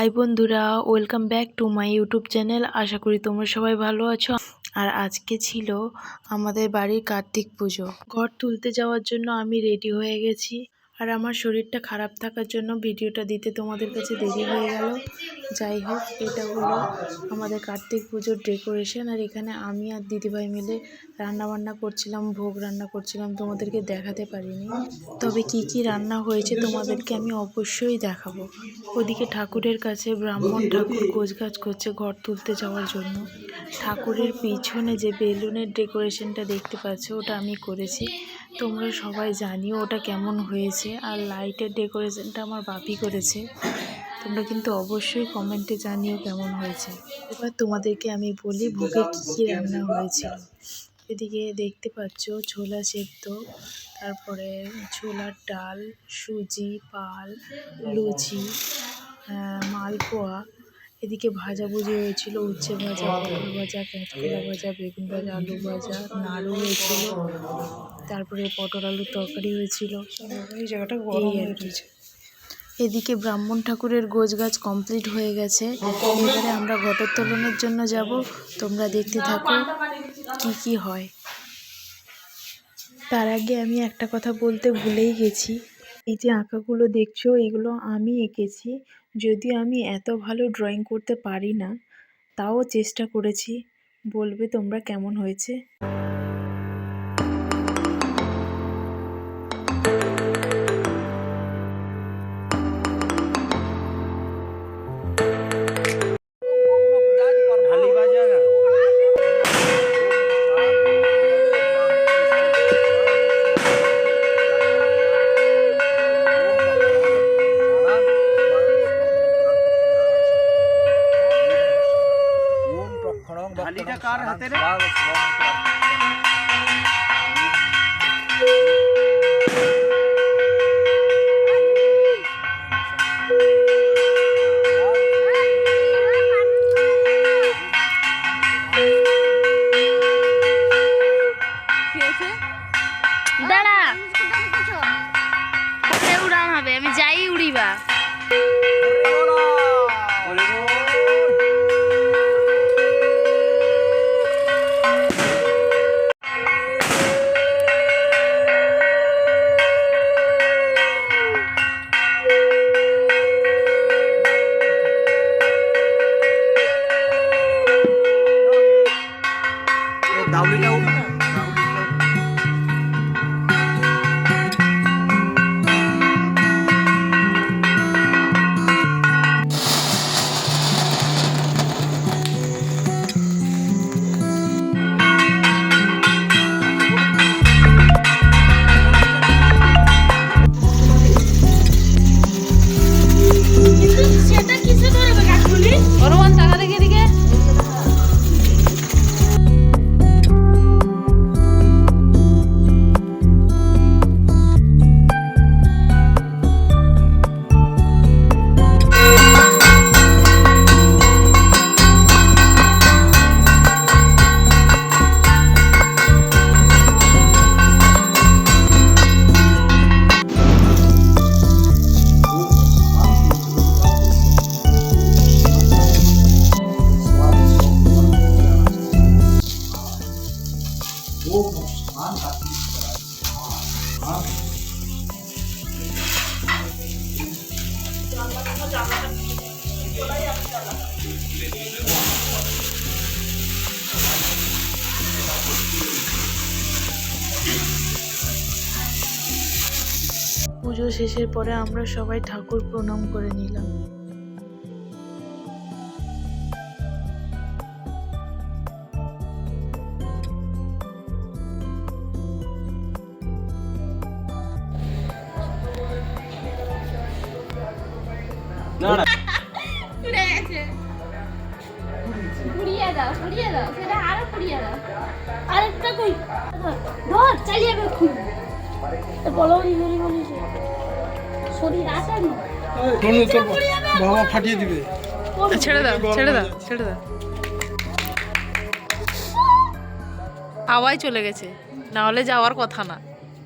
High বন্ধুরা, welcome back to my YouTube channel. আশা করি তোমরা সবাই ভালো আছো। আর আজকে ছিল আমাদের বাড়ির কার্তিক পুজো। ঘর তুলতে যাওয়ার জন্য আমি রেডি হয়ে গেছি। আর আমার শরীরটা খারাপ থাকার জন্য ভিডিওটা দিতে তোমাদের কাছে দেরি হয়ে গেল। যাই হোক, এটা হলো আমাদের কার্তিক পুজোর ডেকোরেশন আর এখানে আমি আর দিদিভাই মিলে রান্না বান্না করছিলাম, ভোগ রান্না করছিলাম, তোমাদেরকে দেখাতে পারিনি। তবে কি কি রান্না হয়েছে তোমাদেরকে আমি অবশ্যই দেখাবো। ওদিকে ঠাকুরের কাছে ব্রাহ্মণ ঠাকুর গোছগাছ করছে ঘর তুলতে যাওয়ার জন্য। ঠাকুরের পিছনে যে বেলুনের ডেকোরেশনটা দেখতে পাচ্ছ, ওটা আমি করেছি। তোমরা সবাই জানিও ওটা কেমন হয়েছে। আর লাইটের ডেকোরেশনটা আমার বাপি করেছে। তোমরা কিন্তু অবশ্যই কমেন্টে জানিও কেমন হয়েছে। এবার তোমাদেরকে আমি বলি ভোগে কী কী রান্না হয়েছিল এদিকে দেখতে পাচ্ছ ছোলা সেদ্ধ, তারপরে ছোলার ডাল, সুজি, পাল, লুচি মালপোয়া এদিকে ভাজাভুজি হয়েছিল উচ্ছে ভাজা পটল ভাজা কাঁচকলা ভাজা বেগুন ভাজা আলু ভাজা নাড়ু হয়েছিল তারপরে পটল আলুর তরকারি হয়েছিল। এই জায়গাটা আর কি। এদিকে ব্রাহ্মণ ঠাকুরের গোছ গাছ কমপ্লিট হয়ে গেছে। এবারে আমরা ঘটোত্তোলনের জন্য যাব। তোমরা দেখতে থাকো কি কি হয়। তার আগে আমি একটা কথা বলতে ভুলেই গেছি। এই যে আঁকাগুলো দেখছ এগুলো আমি এঁকেছি। যদিও আমি এত ভালো ড্রয়িং করতে পারি না, তাও চেষ্টা করেছি। বলবে তোমরা কেমন হয়েছে? ঢালিটা কার হাতে রে? দাঁড়া কোথায় উড়ান হবে আমি যাই উড়িবা পুজো শেষের পরে আমরা সবাই ঠাকুর প্রণাম করে নিলাম। উড়ে গেছে। পুড়িয়ে দাও পুড়িয়ে দাও সেটা আরও পুড়িয়ে দাও। আরেকটা কই? ধর চালিয়ে গেল খুব বলো নি বলি বলি শরীর আছে না বাবা ফাটিয়ে দিবে। ছেড়ে দাও ছেড়ে দাও ছেড়ে দাও। হাওয়ায় চলে গেছে। না হলে যাওয়ার কথা না।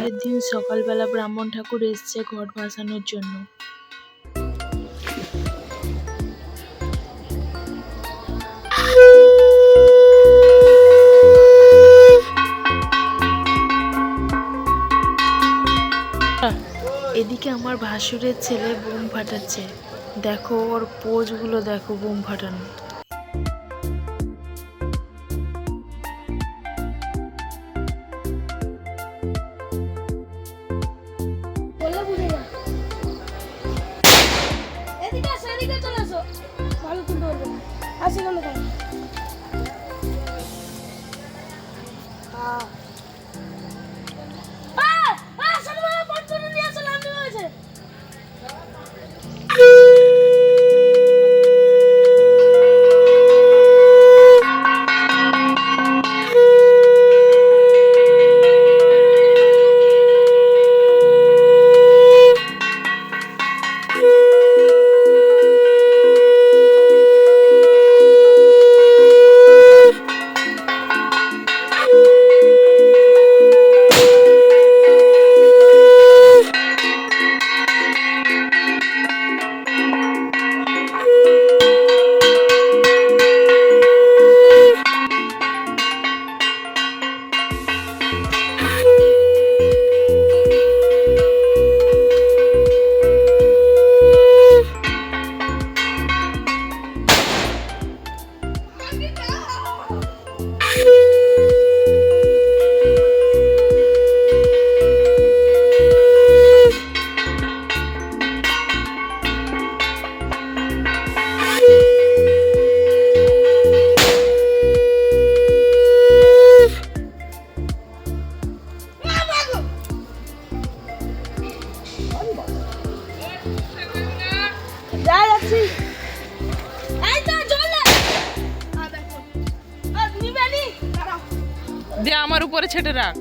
পরের দিন সকালবেলা ব্রাহ্মণ ঠাকুর এসছে ঘট ভাসানোর জন্য। এদিকে আমার ভাসুরের ছেলে বোম ফাটাচ্ছে। দেখো ওর পোজগুলো, দেখো বোম ফাটানো। আসি কেন তাই যা উপরে ছেটে রাখ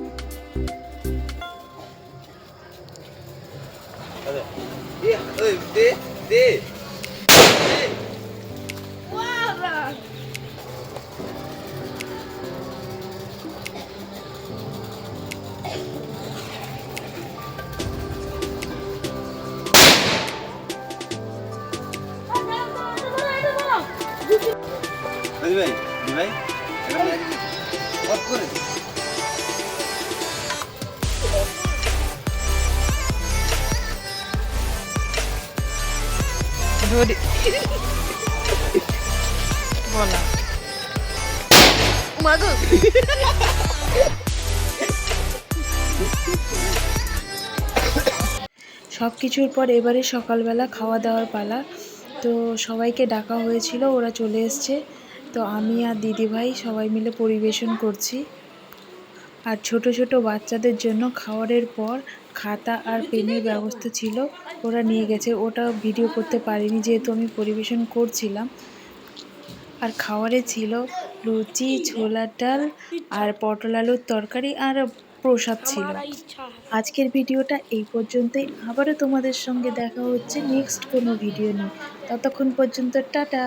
ভাই ভাই ভাই করে ধরি বলা মাগো সব কিছুর পর এবারে সকালবেলা খাওয়া দাওয়ার পালা। তো সবাইকে ডাকা হয়েছিল, ওরা চলে এসছে। তো আমি আর দিদিভাই সবাই মিলে পরিবেশন করছি। আর ছোট ছোট বাচ্চাদের জন্য খাওয়ারের পর খাতা আর পেনের ব্যবস্থা ছিল ওরা নিয়ে গেছে। ওটা ভিডিও করতে পারিনি যেহেতু আমি পরিবেশন করছিলাম। আর খাওয়ারে ছিল লুচি ছোলার ডাল আর পটল আলুর তরকারি আর প্রসাদ ছিল। আজকের ভিডিওটা এই পর্যন্তই। আবারও তোমাদের সঙ্গে দেখা হচ্ছে নেক্সট কোনো ভিডিও নিয়ে। ততক্ষণ পর্যন্ত টাটা।